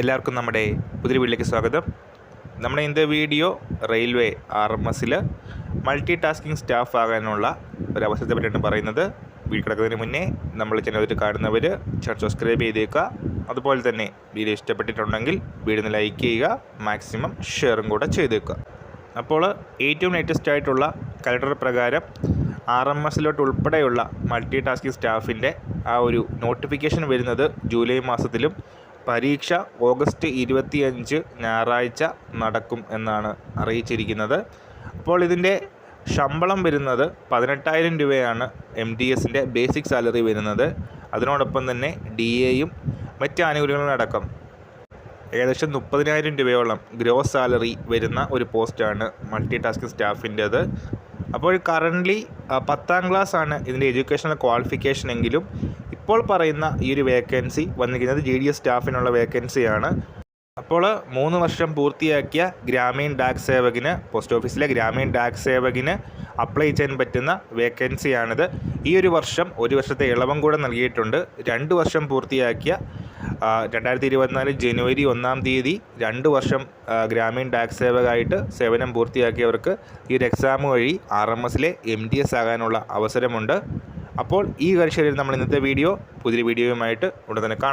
എല്ലാവർക്കും നമ്മുടെ പുതിയ വീട്ടിലേക്ക് സ്വാഗതം. നമ്മുടെ ഇന്നത്തെ വീഡിയോ റെയിൽവേ ആർ എം എസിൽ മൾട്ടി ടാസ്കിംഗ് സ്റ്റാഫ് ആകാനുള്ള ഒരു അവസരത്തെ പറ്റിയാണ് പറയുന്നത്. വീഡിയോ കിടക്കുന്നതിന് മുന്നേ നമ്മൾ ചാനൽ കാണുന്നവർ ചാനൽ സബ്സ്ക്രൈബ് ചെയ്തേക്കുക. അതുപോലെ തന്നെ വീഡിയോ ഇഷ്ടപ്പെട്ടിട്ടുണ്ടെങ്കിൽ വീഡിയോ ലൈക്ക് ചെയ്യുക മാക്സിമം ഷെയറും കൂടെ ചെയ്തേക്കുക. അപ്പോൾ ഏറ്റവും ലേറ്റസ്റ്റ് ആയിട്ടുള്ള കലണ്ടർ പ്രകാരം ആർ എം എസിലോട്ട് ഉൾപ്പെടെയുള്ള മൾട്ടി ടാസ്കിംഗ് സ്റ്റാഫിന്റെ ആ ഒരു നോട്ടിഫിക്കേഷൻ വരുന്നത് ജൂലൈ മാസത്തിലും പരീക്ഷ ഓഗസ്റ്റ് ഇരുപത്തിയഞ്ച് ഞായറാഴ്ച നടക്കും എന്നാണ് അറിയിച്ചിരിക്കുന്നത്. അപ്പോൾ ഇതിന്റെ ശമ്പളം വരുന്നത് പതിനെട്ടായിരം രൂപയാണ് എം ഡി എസിന്റെ ബേസിക് സാലറി വരുന്നത്. അതിനോടൊപ്പം തന്നെ ഡി എയും മറ്റ് ആനുകൂല്യങ്ങളും അടക്കം ഏകദേശം മുപ്പതിനായിരം രൂപയോളം ഗ്രോസ് സാലറി വരുന്ന ഒരു പോസ്റ്റാണ് മൾട്ടി ടാസ്കിംഗ് സ്റ്റാഫിന്റേത്. അപ്പോൾ കറന്റ്ലി പത്താം ക്ലാസ് ആണ് ഇതിന്റെ എഡ്യൂക്കേഷണൽ ക്വാളിഫിക്കേഷൻ എങ്കിലും ഇപ്പോൾ പറയുന്ന ഈ ഒരു വേക്കൻസി വന്നിരിക്കുന്നത് ജി ഡി എസ് സ്റ്റാഫിനുള്ള വേക്കൻസിയാണ് അപ്പോൾ മൂന്ന് വർഷം പൂർത്തിയാക്കിയ ഗ്രാമീൺ ഡാക് സേവകിന് പോസ്റ്റ് ഓഫീസിലെ ഗ്രാമീൺ ഡാക് സേവകിന് അപ്ലൈ ചെയ്യാൻ പറ്റുന്ന വേക്കൻസിയാണിത് ഈ ഒരു വർഷം ഒരു വർഷത്തെ ഇളവും കൂടെ നൽകിയിട്ടുണ്ട്. രണ്ട് വർഷം പൂർത്തിയാക്കിയ രണ്ടായിരത്തി ഇരുപത്തിനാല് ജനുവരി ഒന്നാം തീയതി രണ്ട് വർഷം ഗ്രാമീൺ ഡാക് സേവകമായിട്ട് സേവനം പൂർത്തിയാക്കിയവർക്ക് ഈ ഒരു എക്സാം വഴി ആർ എം എസിലെ എം ഡി എസ് ആകാനുള്ള അവസരമുണ്ട്. അപ്പോൾ ഈ കാഴ്ചയിൽ നമ്മൾ ഇന്നത്തെ വീഡിയോ പുതിയ വീഡിയോയുമായിട്ട് ഉടനെ തന്നെ കാണാം.